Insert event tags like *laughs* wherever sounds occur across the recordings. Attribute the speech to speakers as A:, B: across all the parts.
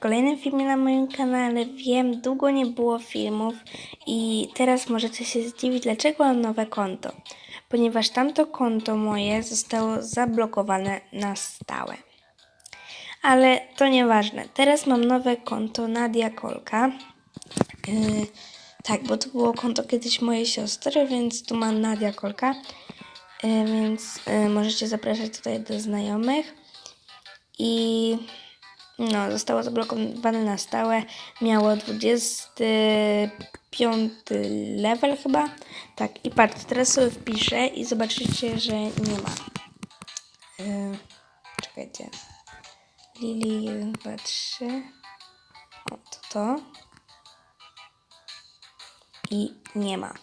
A: kolejnym filmie na moim kanale. Wiem, długo nie było filmów i teraz możecie się zdziwić, dlaczego mam nowe konto. Ponieważ tamto konto moje zostało zablokowane na stałe. Ale to nieważne. Teraz mam nowe konto Nadia Kolka. Yy, tak, bo to było konto kiedyś mojej siostry, więc tu mam Nadia Kolka. Yy, więc yy, możecie zapraszać tutaj do znajomych. I no, zostało zablokowane na stałe. Miało 25 level chyba. Tak, i patrz, teraz sobie wpiszę i zobaczycie, że nie ma. Yy, czekajcie. Lili 1, 2, 3. O, to to. I nie ma.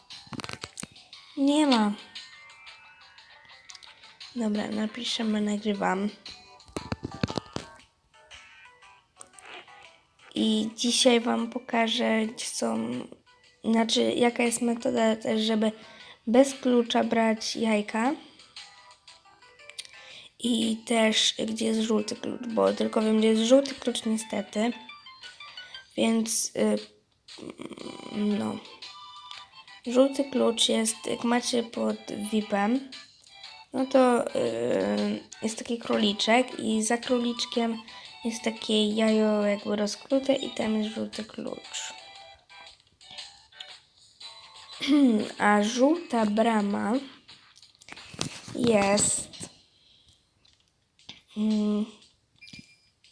A: Nie ma. Dobra, napiszemy, nagrywam. I dzisiaj Wam pokażę, są, znaczy jaka jest metoda też, żeby bez klucza brać jajka. I też gdzie jest żółty klucz, bo tylko wiem, gdzie jest żółty klucz niestety. Więc y, no. Żółty klucz jest, jak macie pod VIP-em, no to y, jest taki króliczek i za króliczkiem jest takie jajo jakby rozklute i tam jest żółty klucz. *clears throat* A żółta brama jest mm,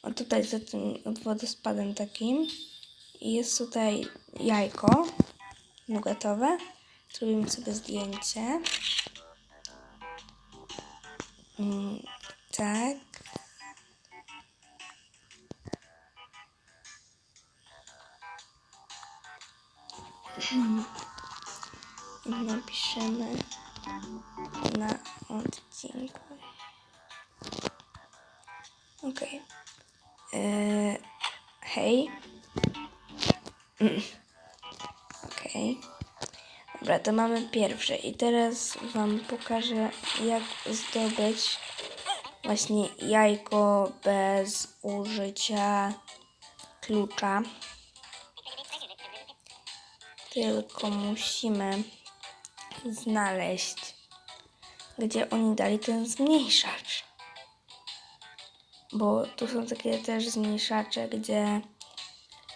A: o tutaj za tym wodospadem takim jest tutaj jajko nugatowe. Zrobimy sobie zdjęcie. Mm, tak. Napiszemy na odcinku. Ok. Eee, hej. Okej. Dobra, to mamy pierwsze. I teraz Wam pokażę, jak zdobyć właśnie jajko bez użycia klucza. Tylko musimy znaleźć, gdzie oni dali ten zmniejszacz. Bo tu są takie też zmniejszacze, gdzie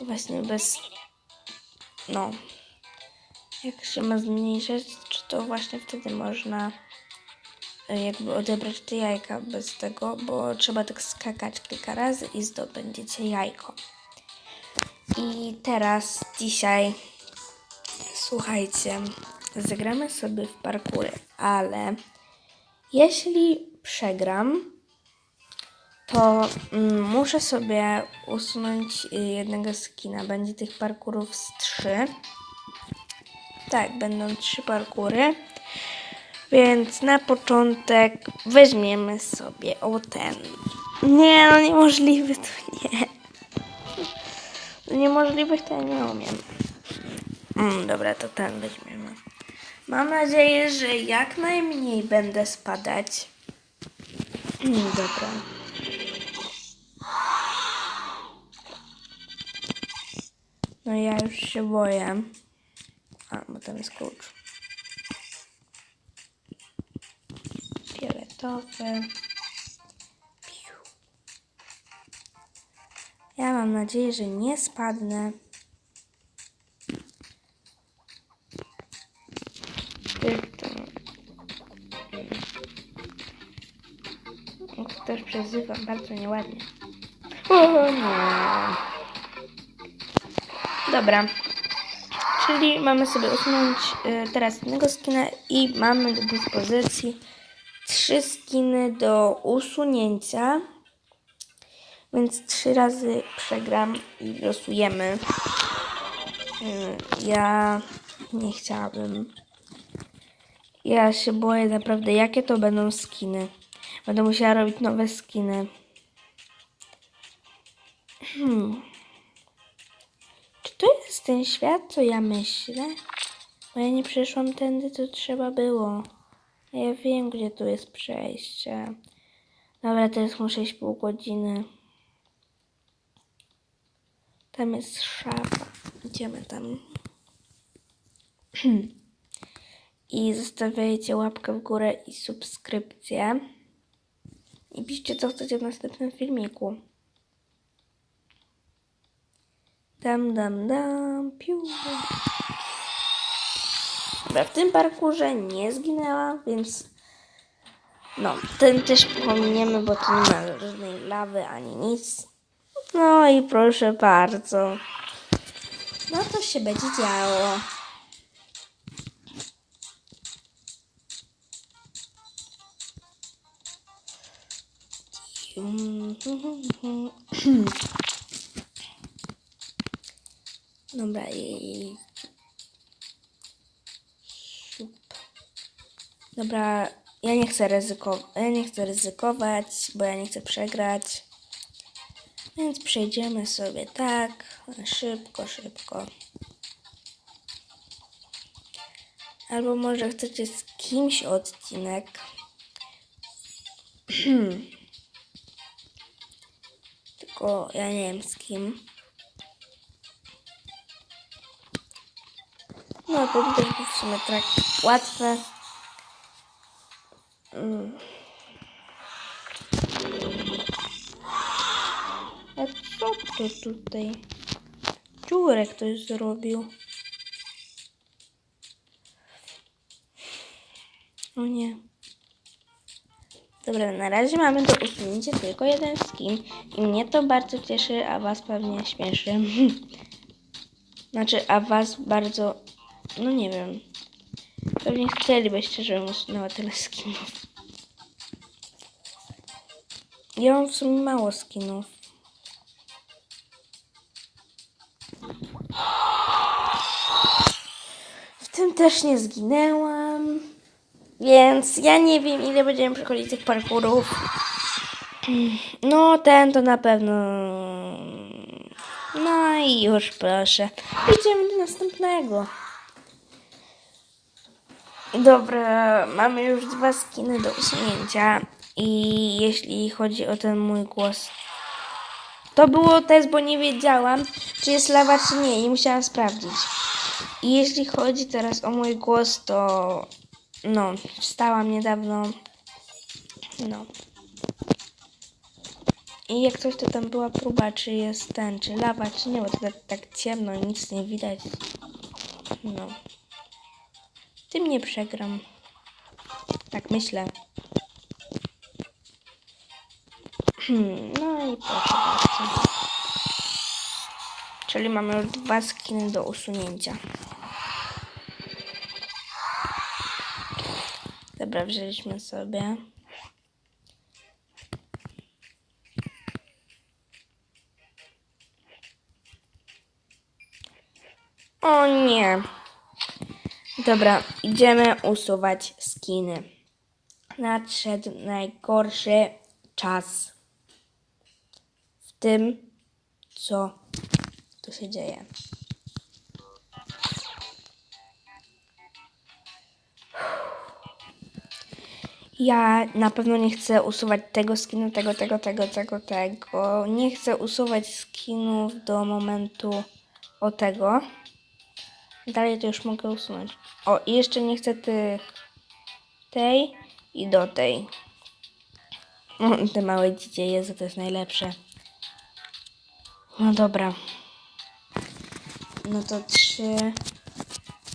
A: właśnie bez. No. Jak się ma zmniejszać, to właśnie wtedy można e, jakby odebrać te jajka bez tego, bo trzeba tak skakać kilka razy i zdobędziecie jajko. I teraz dzisiaj Słuchajcie, zagramy sobie w parkury, ale jeśli przegram, to mm, muszę sobie usunąć y, jednego skina. Będzie tych parkurów z trzy. Tak, będą trzy parkury. Więc na początek weźmiemy sobie o ten. Nie, no niemożliwy to nie. *laughs* Niemożliwych to ja nie umiem. Mm, dobra, to ten weźmiemy. Mam nadzieję, że jak najmniej będę spadać. Mm, dobra. No ja już się boję. A, bo tam jest klucz. Fioletowy. Ja mam nadzieję, że nie spadnę. Przezywa bardzo nieładnie. O nie. Dobra. Czyli mamy sobie usunąć y, teraz jednego skina i mamy do dyspozycji trzy skiny do usunięcia. Więc trzy razy przegram i losujemy. Y, ja nie chciałabym. Ja się boję naprawdę, jakie to będą skiny. Będę musiała robić nowe skiny. Hmm. Czy to jest ten świat, co ja myślę? Bo ja nie przeszłam tędy, co trzeba było. Ja wiem, gdzie tu jest przejście. Dobra, teraz muszę iść pół godziny. Tam jest szafa. Idziemy tam. *clears throat* I zostawiajcie łapkę w górę i subskrypcję. I piszcie, co chcecie w następnym filmiku. Dam, dam, dam, piu. Dobra, w tym parkurze nie zginęła, więc no, ten też pominiemy, bo tu nie ma żadnej lawy ani nic. No i proszę bardzo. No to się będzie działo. *clears throat* Dobra, i... Dobra, ja nie chcę ryzykować, ja nie chcę ryzykować, bo ja nie chcę przegrać. Więc przejdziemy sobie tak, szybko, szybko. Albo może chcecie z kimś odcinek. *clears throat* Tylko ja nie wiem z kim. No to też był w sumie tak łatwe. Mm. A co to tutaj? Dziurę ktoś zrobił. O nie. Dobra, na razie mamy do usunięcia tylko jeden skin i mnie to bardzo cieszy, a was pewnie śmieszy. *laughs* znaczy, a was bardzo, no nie wiem. Pewnie chcielibyście, żebym usunęła tyle skinów. Ja mam w sumie mało skinów. W tym też nie zginęłam. Więc ja nie wiem, ile będziemy przechodzić tych parkurów. No, ten to na pewno. No i już proszę. Idziemy do następnego. Dobra, mamy już dwa skiny do usunięcia. I jeśli chodzi o ten mój głos, to było test, bo nie wiedziałam, czy jest lawa, czy nie, i musiałam sprawdzić. I jeśli chodzi teraz o mój głos, to no, wstałam niedawno. No. I jak coś, to tam była próba, czy jest ten, czy lawa, czy nie, bo to tak, tak ciemno i nic nie widać. No. Tym nie przegram. Tak myślę. No i proszę bardzo. Czyli mamy już dwa skiny do usunięcia. Dobra, wzięliśmy sobie. O nie. Dobra, idziemy usuwać skiny. Nadszedł najgorszy czas w tym, co tu się dzieje. Ja na pewno nie chcę usuwać tego skinu, tego, tego, tego, tego, tego. Nie chcę usuwać skinów do momentu o tego. Dalej to już mogę usunąć. O, i jeszcze nie chcę tych tej i do tej. O, *laughs* te małe dzidzie, Jezu, to jest najlepsze. No dobra. No to trzy,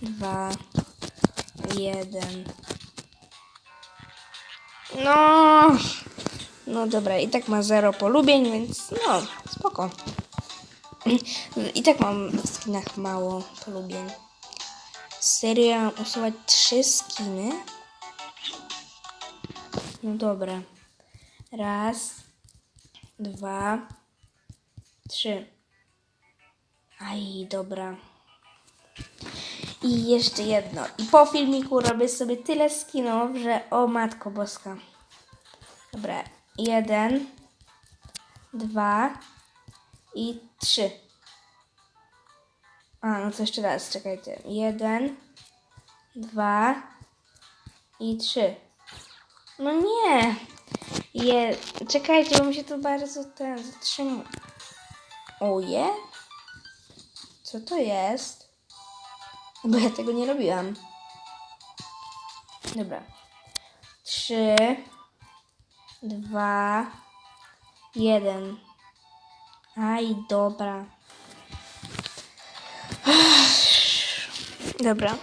A: dwa, jeden. No, no dobra, i tak ma zero polubień, więc no, spoko. I tak mam w skinach mało polubień. Serio, mam usuwać trzy skiny? No dobra. Raz, dwa, trzy. Aj, dobra. I jeszcze jedno. I po filmiku robię sobie tyle skinów, że o matko boska. Dobra, jeden, dwa i trzy. A, no to jeszcze raz, czekajcie. Jeden, dwa i trzy. No nie! Je, czekajcie, bo mi się to bardzo ten zatrzymuje. Oje? Co to jest? Bo ja tego nie robiłam. Dobra. Trzy, dwa, jeden. Aj, dobra. Dobra.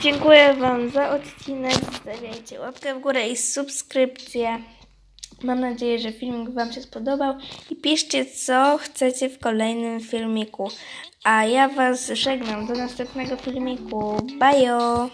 A: Dziękuję Wam za odcinek. Zostawiajcie łapkę w górę i subskrypcję. Mam nadzieję, że filmik Wam się spodobał i piszcie, co chcecie w kolejnym filmiku. A ja Was żegnam do następnego filmiku. Bajo!